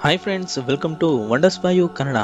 hi friends welcome to wonders boy Kannada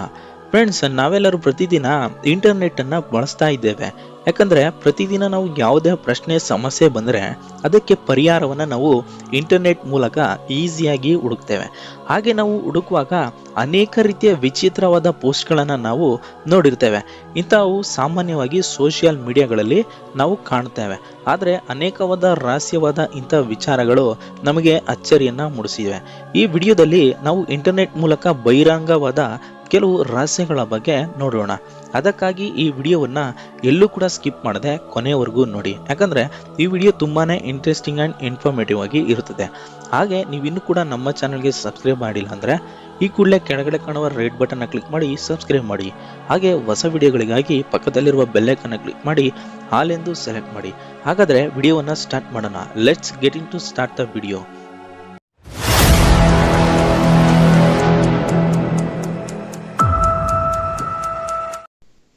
Friends ನಾವೆಲ್ಲರೂ ಪ್ರತಿದಿನ internet ಅನ್ನ ಬಳಸ್ತಾ ಇದ್ದೇವೆ. ಯಾಕಂದ್ರೆ ಪ್ರತಿದಿನ ನಾವು ಯಾವುದೇ ಪ್ರಶ್ನೆ, ಸಮಸ್ಯೆ ಬಂದರೆ ಅದಕ್ಕೆ ಪರಿಹಾರವನ್ನು ನಾವು ಇಂಟರ್ನೆಟ್ ಮೂಲಕ ಈಸಿಯಾಗಿ ಹುಡುಕ್ತೇವೆ. ಹಾಗೆ ನಾವು ಹುಡುಕುವಾಗ ಅನೇಕ ರೀತಿಯ ವಿಚಿತ್ರವಾದ ಪೋಸ್ಟ್ಗಳನ್ನು ನಾವು ನೋಡಿರ್ತೇವೆ. ಇಂಥವು ಸಾಮಾನ್ಯವಾಗಿ ಸೋಷಿಯಲ್ ಮೀಡಿಯಾಗಳಲ್ಲಿ ನಾವು ಕಾಣ್ತೇವೆ ಆದರೆ ಅನೇಕವಾದ ರಹಸ್ಯವಾದ ಇಂಥ ವಿಚಾರಗಳು ನಮಗೆ ಅಚ್ಚರಿಯನ್ನು ಮೂಡಿಸಿವೆ. ಈ ವಿಡಿಯೋದಲ್ಲಿ ನಾವು ಇಂಟರ್ನೆಟ್ ಮೂಲಕ ಬಹಿರಂಗವಾದ ಕೆಲವು ರಹಸ್ಯಗಳ ಬಗ್ಗೆ ನೋಡೋಣ. ಅದಕ್ಕಾಗಿ ಈ ವಿಡಿಯೋವನ್ನು ಎಲ್ಲೂ ಕೂಡ ಸ್ಕಿಪ್ ಮಾಡದೆ ಕೊನೆಯವರೆಗೂ ನೋಡಿ. ಯಾಕಂದರೆ ಈ ವಿಡಿಯೋ ತುಂಬಾ ಇಂಟ್ರೆಸ್ಟಿಂಗ್ ಆ್ಯಂಡ್ ಇನ್ಫಾರ್ಮೇಟಿವ್ ಆಗಿ ಇರುತ್ತದೆ. ಹಾಗೆ ನೀವು ಇನ್ನೂ ಕೂಡ ನಮ್ಮ ಚಾನಲ್ಗೆ ಸಬ್ಸ್ಕ್ರೈಬ್ ಮಾಡಿಲ್ಲ ಅಂದರೆ ಈ ಕೂಡಲೇ ಕೆಳಗಡೆ ಕಾಣುವ ರೆಡ್ ಬಟನ್ನ ಕ್ಲಿಕ್ ಮಾಡಿ ಸಬ್ಸ್ಕ್ರೈಬ್ ಮಾಡಿ. ಹಾಗೆ ಹೊಸ ವಿಡಿಯೋಗಳಿಗಾಗಿ ಪಕ್ಕದಲ್ಲಿರುವ ಬೆಲ್ಲೈಕನ್ನ ಕ್ಲಿಕ್ ಮಾಡಿ, ಹಾಲೆಂದು ಸೆಲೆಕ್ಟ್ ಮಾಡಿ. ಹಾಗಾದರೆ ವಿಡಿಯೋವನ್ನು ಸ್ಟಾರ್ಟ್ ಮಾಡೋಣ. Let's get in to start the video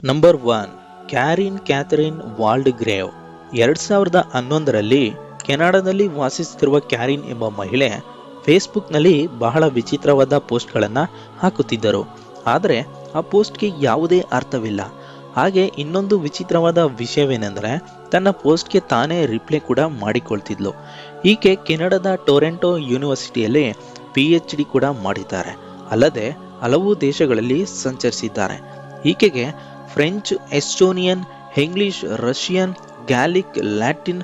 number one Karin Catherine Waldgrave ಎರಡು ಸಾವಿರದ ಹನ್ನೊಂದರಲ್ಲಿ ಕೆನಡಾದಲ್ಲಿ ವಾಸಿಸುತ್ತಿರುವ ಕ್ಯಾರಿನ್ ಎಂಬ ಮಹಿಳೆ ಫೇಸ್ಬುಕ್ನಲ್ಲಿ ಬಹಳ ವಿಚಿತ್ರವಾದ ಪೋಸ್ಟ್ಗಳನ್ನು ಹಾಕುತ್ತಿದ್ದರು. ಆದರೆ ಆ ಪೋಸ್ಟ್ಗೆ ಯಾವುದೇ ಅರ್ಥವಿಲ್ಲ. ಹಾಗೆ ಇನ್ನೊಂದು ವಿಚಿತ್ರವಾದ ವಿಷಯವೇನೆಂದರೆ ತನ್ನ ಪೋಸ್ಟ್ಗೆ ತಾನೇ ರಿಪ್ಲೈ ಕೂಡ ಮಾಡಿಕೊಳ್ತಿದ್ಲು. ಈಕೆ ಕೆನಡಾದ ಟೊರೆಂಟೊ ಯೂನಿವರ್ಸಿಟಿಯಲ್ಲಿ ಪಿ ಎಚ್ ಡಿ ಕೂಡ ಮಾಡಿದ್ದಾರೆ. ಅಲ್ಲದೆ ಹಲವು ದೇಶಗಳಲ್ಲಿ ಸಂಚರಿಸಿದ್ದಾರೆ. ಈಕೆಗೆ French, Estonian English Russian, Gaelic, Latin,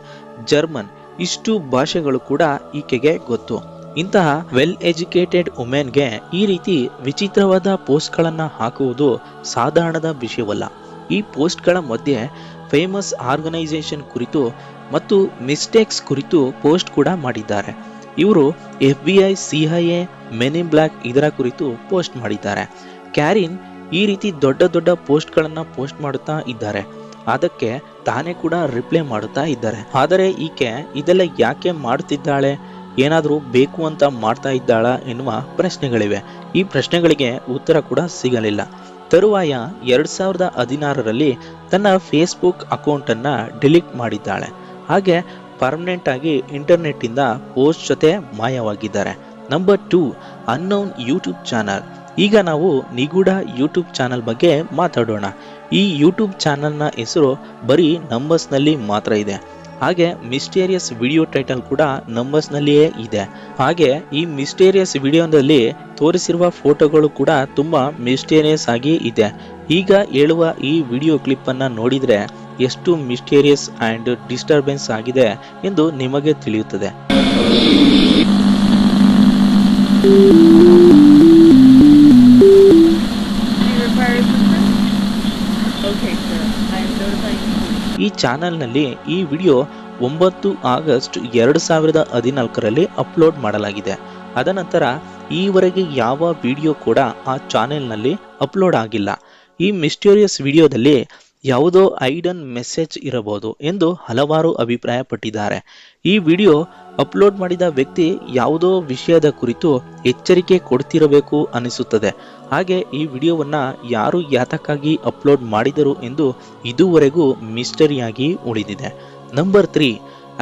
German ಇಷ್ಟು ಭಾಷೆಗಳು ಕೂಡ ಈಕೆಗೆ ಗೊತ್ತು. ಇಂತಹ ವೆಲ್ ಎಜುಕೇಟೆಡ್ ವುಮೆನ್ಗೆ ಈ ರೀತಿ ವಿಚಿತ್ರವಾದ ಪೋಸ್ಟ್ಗಳನ್ನು ಹಾಕುವುದು ಸಾಧಾರಣದ ವಿಷಯವಲ್ಲ. ಈ ಪೋಸ್ಟ್ಗಳ ಮಧ್ಯೆ ಫೇಮಸ್ ಆರ್ಗನೈಸೇಷನ್ ಕುರಿತು ಮತ್ತು ಮಿಸ್ಟೇಕ್ಸ್ ಕುರಿತು ಪೋಸ್ಟ್ ಕೂಡ ಮಾಡಿದ್ದಾರೆ. ಇವರು F B I C I men in black ಇದರ ಕುರಿತು ಪೋಸ್ಟ್ ಮಾಡಿದ್ದಾರೆ. ಕ್ಯಾರಿನ್ ಈ ರೀತಿ ದೊಡ್ಡ ದೊಡ್ಡ ಪೋಸ್ಟ್ಗಳನ್ನು ಪೋಸ್ಟ್ ಮಾಡುತ್ತಾ ಇದ್ದಾರೆ. ಅದಕ್ಕೆ ತಾನೇ ಕೂಡ ರಿಪ್ಲೈ ಮಾಡುತ್ತಾ ಇದ್ದಾರೆ. ಆದರೆ ಈಕೆ ಇದೆಲ್ಲ ಯಾಕೆ ಮಾಡುತ್ತಿದ್ದಾಳೆ ಏನಾದರೂ ಬೇಕು ಅಂತ ಮಾಡ್ತಾ ಇದ್ದಾಳ ಎನ್ನುವ ಪ್ರಶ್ನೆಗಳಿವೆ. ಈ ಪ್ರಶ್ನೆಗಳಿಗೆ ಉತ್ತರ ಕೂಡ ಸಿಗಲಿಲ್ಲ. ತರುವಾಯ ಎರಡು ಸಾವಿರದ ಹದಿನಾರರಲ್ಲಿ ತನ್ನ ಫೇಸ್ಬುಕ್ ಅಕೌಂಟನ್ನು ಡಿಲೀಟ್ ಮಾಡಿದ್ದಾಳೆ. ಹಾಗೆ ಪರ್ಮನೆಂಟ್ ಆಗಿ ಇಂಟರ್ನೆಟ್ ಇಂದ ಪೋಸ್ಟ್ ಜೊತೆ ಮಾಯವಾಗಿದ್ದಾರೆ. Number two unknown YouTube channel ಈಗ ನಾವು ನಿಗೂಢ ಯೂಟ್ಯೂಬ್ ಚಾನಲ್ ಬಗ್ಗೆ ಮಾತಾಡೋಣ. ಈ ಯೂಟ್ಯೂಬ್ ಚಾನಲ್ನ ಹೆಸರು ಬರೀ ನಂಬರ್ಸ್ನಲ್ಲಿ ಮಾತ್ರ ಇದೆ. ಹಾಗೆ ಮಿಸ್ಟೇರಿಯಸ್ ವಿಡಿಯೋ ಟೈಟಲ್ ಕೂಡ ನಂಬರ್ಸ್ನಲ್ಲಿಯೇ ಇದೆ. ಹಾಗೆ ಈ ಮಿಸ್ಟೇರಿಯಸ್ ವಿಡಿಯೋದಲ್ಲಿ ತೋರಿಸಿರುವ ಫೋಟೋಗಳು ಕೂಡ ತುಂಬ ಮಿಸ್ಟೇರಿಯಸ್ ಆಗಿ ಇದೆ. ಈಗ ಹೇಳುವ ಈ ವಿಡಿಯೋ ಕ್ಲಿಪ್ ನೋಡಿದರೆ ಎಷ್ಟು ಮಿಸ್ಟೇರಿಯಸ್ ಅಂಡ್ ಡಿಸ್ಟರ್ಬೆನ್ಸ್ ಆಗಿದೆ ಎಂದು ನಿಮಗೆ ತಿಳಿಯುತ್ತದೆ. ಈ ಚಾನೆಲ್ನಲ್ಲಿ ಈ ವಿಡಿಯೋ ಒಂಬತ್ತು ಆಗಸ್ಟ್ ಎರಡು ಸಾವಿರದ ಹದಿನಾಲ್ಕರಲ್ಲಿ ಅಪ್ಲೋಡ್ ಮಾಡಲಾಗಿದೆ. ಅದನಂತರ ಈವರೆಗೆ ಯಾವ ವಿಡಿಯೋ ಕೂಡ ಆ ಚಾನೆಲ್ನಲ್ಲಿ ಅಪ್ಲೋಡ್ ಆಗಿಲ್ಲ. ಈ ಮಿಸ್ಟೀರಿಯಸ್ ವಿಡಿಯೋದಲ್ಲಿ ಯಾವುದೋ ಐಡನ್ ಮೆಸೇಜ್ ಇರಬಹುದು ಎಂದು ಹಲವಾರು ಅಭಿಪ್ರಾಯಪಟ್ಟಿದ್ದಾರೆ. ಈ ವಿಡಿಯೋ ಅಪ್ಲೋಡ್ ಮಾಡಿದ ವ್ಯಕ್ತಿ ಯಾವುದೋ ವಿಷಯದ ಕುರಿತು ಎಚ್ಚರಿಕೆ ಕೊಡ್ತಿರಬೇಕು ಅನಿಸುತ್ತದೆ. ಹಾಗೆ ಈ ವಿಡಿಯೋವನ್ನು ಯಾರು ಯಾತಕ್ಕಾಗಿ ಅಪ್ಲೋಡ್ ಮಾಡಿದರು ಎಂದು ಇದುವರೆಗೂ ಮಿಸ್ಟರಿಯಾಗಿ ಉಳಿದಿದೆ. Number three,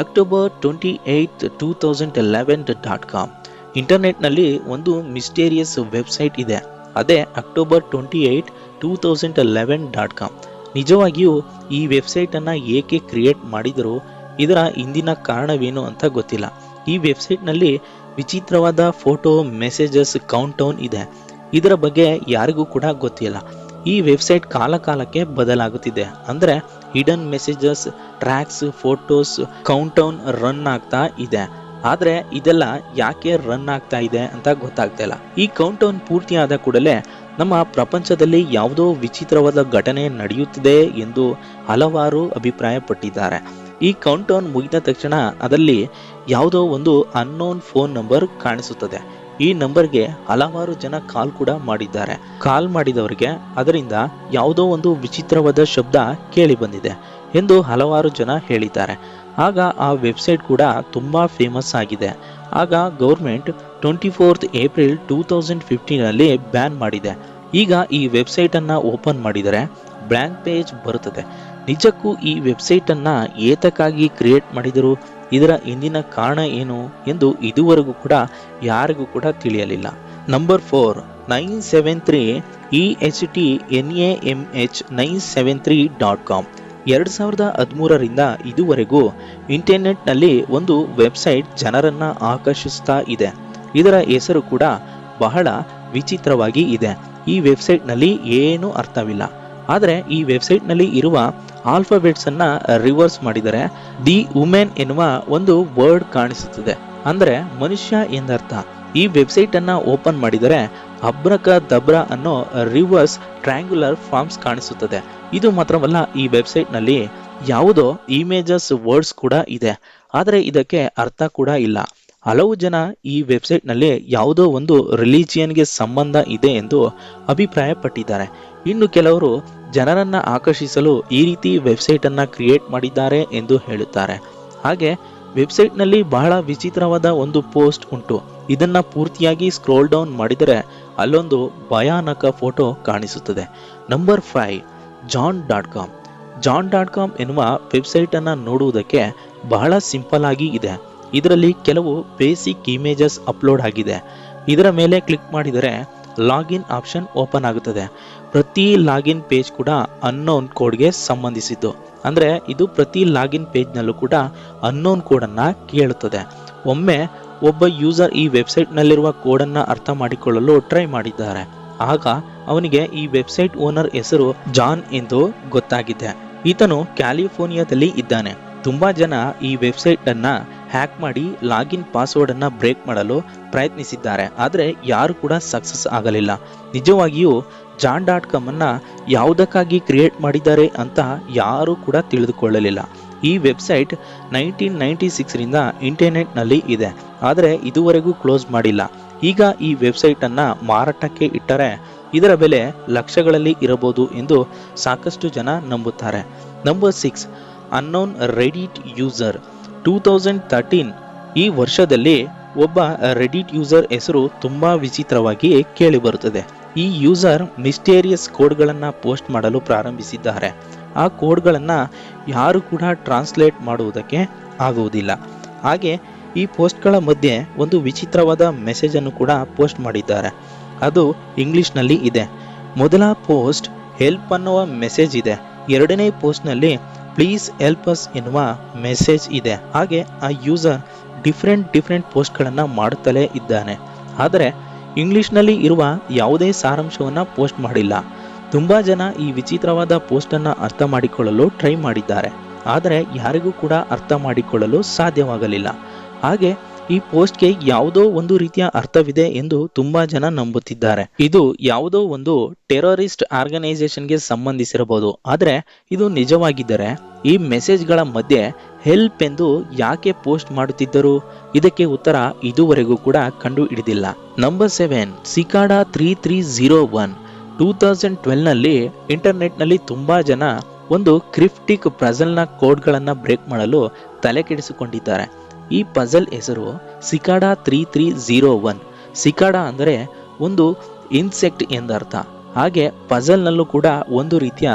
October twenty eight two thousand eleven dot com. ಇಂಟರ್ನೆಟ್ನಲ್ಲಿ ಒಂದು ಮಿಸ್ಟೇರಿಯಸ್ ವೆಬ್ಸೈಟ್ ಇದೆ. ಅದೇ October twenty eight two thousand eleven dot com. ನಿಜವಾಗಿಯೂ ಈ ವೆಬ್ಸೈಟನ್ನು ಏಕೆ ಕ್ರಿಯೇಟ್ ಮಾಡಿದರು? ಇದರ ಹಿಂದಿನ ಕಾರಣವೇನು ಅಂತ ಗೊತ್ತಿಲ್ಲ. ಈ ವೆಬ್ಸೈಟ್ನಲ್ಲಿ ವಿಚಿತ್ರವಾದ ಫೋಟೋ, ಮೆಸೇಜಸ್ ಕೌಂಟ್ ಡೌನ್ ಇದೆ. ಇದರ ಬಗ್ಗೆ ಯಾರಿಗೂ ಕೂಡ ಗೊತ್ತಿಲ್ಲ. ಈ ವೆಬ್ಸೈಟ್ ಕಾಲ ಕಾಲಕ್ಕೆ ಬದಲಾಗುತ್ತಿದೆ. ಅಂದರೆ hidden messages, tracks, photos count down run ಆಗ್ತಾ ಇದೆ. ಆದರೆ ಇದೆಲ್ಲ ಯಾಕೆ ರನ್ ಆಗ್ತಾ ಇದೆ ಅಂತ ಗೊತ್ತಾಗ್ತಾ ಇಲ್ಲ. ಈ ಕೌಂಟ್ ಡೌನ್ ಪೂರ್ತಿಯಾದ ಕೂಡಲೇ ನಮ್ಮ ಪ್ರಪಂಚದಲ್ಲಿ ಯಾವುದೋ ವಿಚಿತ್ರವಾದ ಘಟನೆ ನಡೆಯುತ್ತಿದೆ ಎಂದು ಹಲವಾರು ಅಭಿಪ್ರಾಯಪಟ್ಟಿದ್ದಾರೆ. ಈ ಕೌಂಟ್ ಡೌನ್ ಮುಗಿದ ತಕ್ಷಣ ಅದರಲ್ಲಿ ಯಾವುದೋ ಒಂದು ಅನ್ನೋನ್ ಫೋನ್ ನಂಬರ್ ಕಾಣಿಸುತ್ತದೆ. ಈ ನಂಬರ್ಗೆ ಹಲವಾರು ಜನ ಕಾಲ್ ಕೂಡ ಮಾಡಿದ್ದಾರೆ. ಕಾಲ್ ಮಾಡಿದವರಿಗೆ ಅದರಿಂದ ಯಾವುದೋ ಒಂದು ವಿಚಿತ್ರವಾದ ಶಬ್ದ ಕೇಳಿ ಬಂದಿದೆ ಎಂದು ಹಲವಾರು ಜನ ಹೇಳಿದ್ದಾರೆ. ಆಗ ಆ ವೆಬ್ಸೈಟ್ ಕೂಡ ತುಂಬಾ ಫೇಮಸ್ ಆಗಿದೆ. ಆಗ government twenty fourth April two thousand ಫಿಫ್ಟೀನಲ್ಲಿ ban ಮಾಡಿದೆ. ಈಗ ಈ ವೆಬ್ಸೈಟನ್ನು ಓಪನ್ ಮಾಡಿದರೆ ಬ್ಲ್ಯಾಂಕ್ ಪೇಜ್ ಬರುತ್ತದೆ. ನಿಜಕ್ಕೂ ಈ ವೆಬ್ಸೈಟನ್ನು ಏತಕ್ಕಾಗಿ ಕ್ರಿಯೇಟ್ ಮಾಡಿದರು? ಇದರ ಹಿಂದಿನ ಕಾರಣ ಏನು ಎಂದು ಇದುವರೆಗೂ ಕೂಡ ಯಾರಿಗೂ ಕೂಡ ತಿಳಿಯಲಿಲ್ಲ. Number four, nine seven three E H T N A M H nine seven three dot com. ಎರಡು ಸಾವಿರದ ಹದಿಮೂರರಿಂದ ಇದುವರೆಗೂ ಇಂಟರ್ನೆಟ್ನಲ್ಲಿ ಒಂದು ವೆಬ್ಸೈಟ್ ಜನರನ್ನು ಆಕರ್ಷಿಸ್ತಾ ಇದೆ. ಇದರ ಹೆಸರು ಕೂಡ ಬಹಳ ವಿಚಿತ್ರವಾಗಿ ಇದೆ. ಈ ವೆಬ್ಸೈಟ್ನಲ್ಲಿ ಏನೂ ಅರ್ಥವಿಲ್ಲ. ಆದರೆ ಈ ವೆಬ್ಸೈಟ್ನಲ್ಲಿ ಇರುವ ಆಲ್ಫಾಬೆಟ್ಸ್ ಅನ್ನ ರಿವರ್ಸ್ ಮಾಡಿದರೆ ದಿ ವುಮೆನ್ ಎನ್ನುವ ಒಂದು ವರ್ಡ್ ಕಾಣಿಸುತ್ತದೆ. ಅಂದರೆ ಮನುಷ್ಯ ಎಂದರ್ಥ. ಈ ವೆಬ್ಸೈಟ್ ಅನ್ನ ಓಪನ್ ಮಾಡಿದರೆ ಅಬ್ರಕ ದಬ್ರ ಅನ್ನೋ ರಿವರ್ಸ್ ಟ್ರ್ಯಾಂಗ್ಯುಲರ್ ಫಾರ್ಮ್ಸ್ ಕಾಣಿಸುತ್ತದೆ. ಇದು ಮಾತ್ರವಲ್ಲ, ಈ ವೆಬ್ಸೈಟ್ನಲ್ಲಿ ಯಾವುದೋ ಇಮೇಜಸ್ ವರ್ಡ್ಸ್ ಕೂಡ ಇದೆ. ಆದರೆ ಇದಕ್ಕೆ ಅರ್ಥ ಕೂಡ ಇಲ್ಲ. ಹಲವು ಜನ ಈ ವೆಬ್ಸೈಟ್ನಲ್ಲಿ ಯಾವುದೋ ಒಂದು ರಿಲಿಜಿಯನ್ಗೆ ಸಂಬಂಧ ಇದೆ ಎಂದು ಅಭಿಪ್ರಾಯಪಟ್ಟಿದ್ದಾರೆ. ಇನ್ನು ಕೆಲವರು ಜನರನ್ನು ಆಕರ್ಷಿಸಲು ಈ ರೀತಿ ವೆಬ್ಸೈಟನ್ನು ಕ್ರಿಯೇಟ್ ಮಾಡಿದ್ದಾರೆ ಎಂದು ಹೇಳುತ್ತಾರೆ. ಹಾಗೆ ವೆಬ್ಸೈಟ್ನಲ್ಲಿ ಬಹಳ ವಿಚಿತ್ರವಾದ ಒಂದು ಪೋಸ್ಟ್ ಉಂಟು. ಇದನ್ನು ಪೂರ್ತಿಯಾಗಿ ಸ್ಕ್ರೋಲ್ ಡೌನ್ ಮಾಡಿದರೆ ಅಲ್ಲೊಂದು ಭಯಾನಕ ಫೋಟೋ ಕಾಣಿಸುತ್ತದೆ. Number five, John dot com. John dot com ಎನ್ನುವ ವೆಬ್ಸೈಟನ್ನು ನೋಡುವುದಕ್ಕೆ ಬಹಳ ಸಿಂಪಲ್ ಆಗಿ ಇದೆ. ಇದರಲ್ಲಿ ಕೆಲವು ಬೇಸಿಕ್ ಇಮೇಜಸ್ ಅಪ್ಲೋಡ್ ಆಗಿದೆ. ಇದರ ಮೇಲೆ ಕ್ಲಿಕ್ ಮಾಡಿದರೆ ಲಾಗಿನ್ ಆಪ್ಷನ್ ಓಪನ್ ಆಗುತ್ತದೆ. ಪ್ರತಿ ಲಾಗಿನ್ ಪೇಜ್ ಕೂಡ ಅನ್ನೋನ್ ಕೋಡ್ಗೆ ಸಂಬಂಧಿಸಿದ್ದು. ಅಂದರೆ ಇದು ಪ್ರತಿ ಲಾಗಿನ್ ಪೇಜ್ನಲ್ಲೂ ಕೂಡ ಅನ್ನೋನ್ ಕೋಡನ್ನು ಕೇಳುತ್ತದೆ. ಒಮ್ಮೆ ಒಬ್ಬ ಯೂಸರ್ ಈ ವೆಬ್ಸೈಟ್ನಲ್ಲಿರುವ ಕೋಡನ್ನು ಅರ್ಥ ಮಾಡಿಕೊಳ್ಳಲು ಟ್ರೈ ಮಾಡಿದ್ದಾರೆ. ಆಗ ಅವನಿಗೆ ಈ ವೆಬ್ಸೈಟ್ ಓನರ್ ಹೆಸರು ಜಾನ್ ಎಂದು ಗೊತ್ತಾಗಿದೆ. ಈತನು ಕ್ಯಾಲಿಫೋರ್ನಿಯಾದಲ್ಲಿ ಇದ್ದಾನೆ. ತುಂಬಾ ಜನ ಈ ವೆಬ್ಸೈಟ್ ಅನ್ನ ಹ್ಯಾಕ್ ಮಾಡಿ ಲಾಗಿನ್ ಪಾಸ್ವರ್ಡ್ ಅನ್ನ ಬ್ರೇಕ್ ಮಾಡಲು ಪ್ರಯತ್ನಿಸಿದ್ದಾರೆ. ಆದರೆ ಯಾರು ಕೂಡ ಸಕ್ಸಸ್ ಆಗಲಿಲ್ಲ. ನಿಜವಾಗಿಯೂ ಜಾನ್ ಡಾಟ್ ಕಾಮ್ ಅನ್ನ ಯಾವುದಕ್ಕಾಗಿ ಕ್ರಿಯೇಟ್ ಮಾಡಿದ್ದಾರೆ ಅಂತ ಯಾರು ಕೂಡ ತಿಳಿದುಕೊಳ್ಳಲಿಲ್ಲ. ಈ ವೆಬ್ಸೈಟ್ ನೈನ್ಟೀನ್ ನೈಂಟಿ ಸಿಕ್ಸ್ರಿಂದ ಇಂಟರ್ನೆಟ್ನಲ್ಲಿ ಇದೆ. ಆದರೆ ಇದುವರೆಗೂ ಕ್ಲೋಸ್ ಮಾಡಿಲ್ಲ. ಈಗ ಈ ವೆಬ್ಸೈಟ್ ಅನ್ನ ಮಾರಾಟಕ್ಕೆ ಇಟ್ಟರೆ ಇದರ ಬೆಲೆ ಲಕ್ಷಗಳಲ್ಲಿ ಇರಬಹುದು ಎಂದು ಸಾಕಷ್ಟು ಜನ ನಂಬುತ್ತಾರೆ. Number six unknown Reddit user two thousand thirteen ಈ ವರ್ಷದಲ್ಲಿ ಒಬ್ಬ ರೆಡಿಟ್ ಯೂಸರ್ ಹೆಸರು ತುಂಬ ವಿಚಿತ್ರವಾಗಿ ಕೇಳಿಬರುತ್ತದೆ ಈ ಯೂಸರ್ ಮಿಸ್ಟೇರಿಯಸ್ ಕೋಡ್ಗಳನ್ನು ಪೋಸ್ಟ್ ಮಾಡಲು ಪ್ರಾರಂಭಿಸಿದ್ದಾರೆ. ಆ ಕೋಡ್ಗಳನ್ನು ಯಾರು ಕೂಡ ಟ್ರಾನ್ಸ್ಲೇಟ್ ಮಾಡುವುದಕ್ಕೆ ಆಗುವುದಿಲ್ಲ. ಹಾಗೆ ಈ ಪೋಸ್ಟ್ಗಳ ಮಧ್ಯೆ ಒಂದು ವಿಚಿತ್ರವಾದ ಮೆಸೇಜನ್ನು ಕೂಡ ಪೋಸ್ಟ್ ಮಾಡಿದ್ದಾರೆ. ಅದು ಇಂಗ್ಲಿಷ್ನಲ್ಲಿ ಇದೆ. ಮೊದಲ ಪೋಸ್ಟ್ ಹೆಲ್ಪ್ ಅನ್ನುವ ಮೆಸೇಜ್ ಇದೆ. ಎರಡನೇ ಪೋಸ್ಟ್ನಲ್ಲಿ ಪ್ಲೀಸ್ ಹೆಲ್ಪ್ ಅಸ್ ಎನ್ನುವ ಮೆಸೇಜ್ ಇದೆ. ಹಾಗೆ ಆ ಯೂಸರ್ ಡಿಫ್ರೆಂಟ್ ಡಿಫ್ರೆಂಟ್ ಪೋಸ್ಟ್ಗಳನ್ನು ಮಾಡುತ್ತಲೇ ಇದ್ದಾನೆ. ಆದರೆ ಇಂಗ್ಲೀಷ್ನಲ್ಲಿ ಇರುವ ಯಾವುದೇ ಸಾರಾಂಶವನ್ನು ಪೋಸ್ಟ್ ಮಾಡಿಲ್ಲ. ತುಂಬ ಜನ ಈ ವಿಚಿತ್ರವಾದ ಪೋಸ್ಟನ್ನು ಅರ್ಥ ಮಾಡಿಕೊಳ್ಳಲು ಟ್ರೈ ಮಾಡಿದ್ದಾರೆ. ಆದರೆ ಯಾರಿಗೂ ಕೂಡ ಅರ್ಥ ಮಾಡಿಕೊಳ್ಳಲು ಸಾಧ್ಯವಾಗಲಿಲ್ಲ. ಹಾಗೆ ಈ ಪೋಸ್ಟ್ಗೆ ಯಾವುದೋ ಒಂದು ರೀತಿಯ ಅರ್ಥವಿದೆ ಎಂದು ತುಂಬಾ ಜನ ನಂಬುತ್ತಿದ್ದಾರೆ. ಇದು ಯಾವುದೋ ಒಂದು ಟೆರರಿಸ್ಟ್ ಆರ್ಗನೈಸೇಷನ್ಗೆ ಸಂಬಂಧಿಸಿರಬಹುದು. ಆದರೆ ಇದು ನಿಜವಾಗಿದ್ದರೆ ಈ ಮೆಸೇಜ್ಗಳ ಮಧ್ಯೆ ಹೆಲ್ಪ್ ಎಂದು ಯಾಕೆ ಪೋಸ್ಟ್ ಮಾಡುತ್ತಿದ್ದರು? ಇದಕ್ಕೆ ಉತ್ತರ ಇದುವರೆಗೂ ಕೂಡ ಕಂಡು ಹಿಡಿದಿಲ್ಲ number seven, Cicada three three zero one. Two thousand ಟ್ವೆಲ್ನಲ್ಲಿ ಇಂಟರ್ನೆಟ್ನಲ್ಲಿ ತುಂಬಾ ಜನ ಒಂದು ಕ್ರಿಪ್ಟಿಕ್ ಕೋಡ್ ಕೋಡ್ಗಳನ್ನು ಬ್ರೇಕ್ ಮಾಡಲು ತಲೆ ಕೆಡಿಸಿಕೊಂಡಿದ್ದಾರೆ ಈ ಪಜಲ್ ಹೆಸರು Cicada three three zero one. Cicada ಅಂದರೆ ಒಂದು ಇನ್ಸೆಕ್ಟ್ ಎಂದರ್ಥ. ಹಾಗೆ ಪಜಲ್ನಲ್ಲೂ ಕೂಡ ಒಂದು ರೀತಿಯ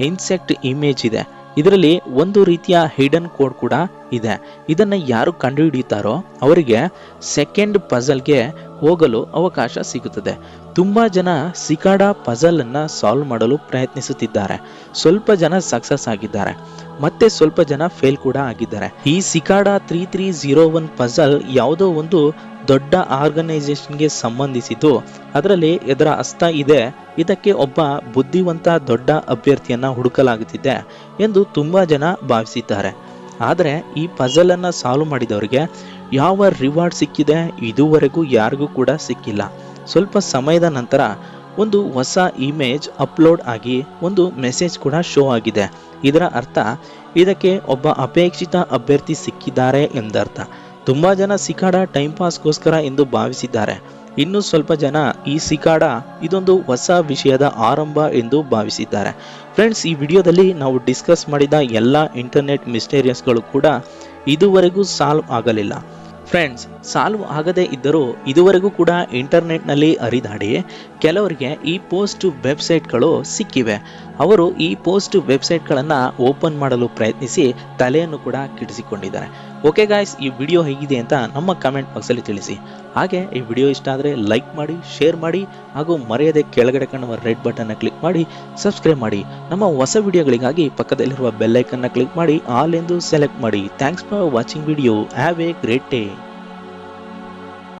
ಇನ್ಸೆಕ್ಟ್ ಇಮೇಜ್ ಇದೆ. ಇದರಲ್ಲಿ ಒಂದು ರೀತಿಯ ಹಿಡನ್ ಕೋಡ್ ಕೂಡ ಇದೆ. ಇದನ್ನು ಯಾರು ಕಂಡುಹಿಡಿಯುತ್ತಾರೋ ಅವರಿಗೆ ಸೆಕೆಂಡ್ ಪಜಲ್ಗೆ ಹೋಗಲು ಅವಕಾಶ ಸಿಗುತ್ತದೆ. ತುಂಬಾ ಜನ ಸಿಕಾಡಾ ಪಜಲನ್ನು ಸಾಲ್ವ್ ಮಾಡಲು ಪ್ರಯತ್ನಿಸುತ್ತಿದ್ದಾರೆ. ಸ್ವಲ್ಪ ಜನ ಸಕ್ಸಸ್ ಆಗಿದ್ದಾರೆ. ಮತ್ತೆ ಸ್ವಲ್ಪ ಜನ ಫೇಲ್ ಕೂಡ ಆಗಿದ್ದಾರೆ. ಈ Cicada three three zero one puzzle ಯಾವುದೋ ಒಂದು ದೊಡ್ಡ ಆರ್ಗನೈಸೇಷನ್ಗೆ ಸಂಬಂಧಿಸಿದ್ದು. ಅದರಲ್ಲಿ ಇದರ ಅಸ್ತ ಇದೆ. ಇದಕ್ಕೆ ಒಬ್ಬ ಬುದ್ಧಿವಂತ ದೊಡ್ಡ ಅಭ್ಯರ್ಥಿಯನ್ನ ಹುಡುಕಲಾಗುತ್ತಿದೆ ಎಂದು ತುಂಬಾ ಜನ ಭಾವಿಸಿದ್ದಾರೆ. ಆದರೆ ಈ ಪಜಲ್ ಅನ್ನ ಸಾಲ್ವ್ ಮಾಡಿದವರಿಗೆ ಯಾವ ರಿವಾರ್ಡ್ ಸಿಕ್ಕಿದೆ? ಇದುವರೆಗೂ ಯಾರಿಗೂ ಕೂಡ ಸಿಕ್ಕಿಲ್ಲ. ಸ್ವಲ್ಪ ಸಮಯದ ನಂತರ ಒಂದು ಹೊಸ ಇಮೇಜ್ ಅಪ್ಲೋಡ್ ಆಗಿ ಒಂದು ಮೆಸೇಜ್ ಕೂಡ ಶೋ ಆಗಿದೆ. ಇದರ ಅರ್ಥ, ಇದಕ್ಕೆ ಒಬ್ಬ ಅಪೇಕ್ಷಿತ ಅಭ್ಯರ್ಥಿ ಸಿಕ್ಕಿದ್ದಾರೆ ಎಂದರ್ಥ. ತುಂಬ ಜನ ಸಿಕಾಡ ಟೈಮ್ ಪಾಸ್ಗೋಸ್ಕರ ಎಂದು ಭಾವಿಸಿದ್ದಾರೆ. ಇನ್ನು ಸ್ವಲ್ಪ ಜನ ಈ ಸಿಕಾಡ ಇದೊಂದು ಹೊಸ ವಿಷಯದ ಆರಂಭ ಎಂದು ಭಾವಿಸಿದ್ದಾರೆ. ಫ್ರೆಂಡ್ಸ್ ಈ ವಿಡಿಯೋದಲ್ಲಿ ನಾವು ಡಿಸ್ಕಸ್ ಮಾಡಿದ ಎಲ್ಲ ಇಂಟರ್ನೆಟ್ ಮಿಸ್ಟೇರಿಯಸ್ಗಳು ಕೂಡ ಇದುವರೆಗೂ ಸಾಲ್ವ್ ಆಗಲಿಲ್ಲ. ಫ್ರೆಂಡ್ಸ್ ಸಾಲ್ವ್ ಆಗದೇ ಇದ್ದರೂ ಇದುವರೆಗೂ ಕೂಡ ಇಂಟರ್ನೆಟ್ನಲ್ಲಿ ಹರಿದಾಡಿ ಕೆಲವರಿಗೆ ಈ ಪೋಸ್ಟ್ ವೆಬ್ಸೈಟ್ಗಳು ಸಿಕ್ಕಿವೆ. ಅವರು ಈ ಪೋಸ್ಟ್ ವೆಬ್ಸೈಟ್ಗಳನ್ನು ಓಪನ್ ಮಾಡಲು ಪ್ರಯತ್ನಿಸಿ ತಲೆಯನ್ನು ಕೂಡ ಕಿಡಿಸಿಕೊಂಡಿದ್ದಾರೆ. ಓಕೆ ಗಾಯ್ಸ್, ಈ ವಿಡಿಯೋ ಹೇಗಿದೆ ಅಂತ ನಮ್ಮ ಕಮೆಂಟ್ ಬಾಕ್ಸಲ್ಲಿ ತಿಳಿಸಿ. ಹಾಗೆ ಈ ವಿಡಿಯೋ ಇಷ್ಟ ಆದರೆ ಲೈಕ್ ಮಾಡಿ, ಶೇರ್ ಮಾಡಿ ಹಾಗೂ ಮರೆಯದೆ ಕೆಳಗಡೆ ಕಾಣುವ ರೆಡ್ ಬಟನ್ನ ಕ್ಲಿಕ್ ಮಾಡಿ, ಸಬ್ಸ್ಕ್ರೈಬ್ ಮಾಡಿ. ನಮ್ಮ ಹೊಸ ವಿಡಿಯೋಗಳಿಗಾಗಿ ಪಕ್ಕದಲ್ಲಿರುವ ಬೆಲ್ಲೈಕನ್ನ ಕ್ಲಿಕ್ ಮಾಡಿ, ಆಲ್ ಎಂದು ಸೆಲೆಕ್ಟ್ ಮಾಡಿ. Thanks for watching video. Have a great day.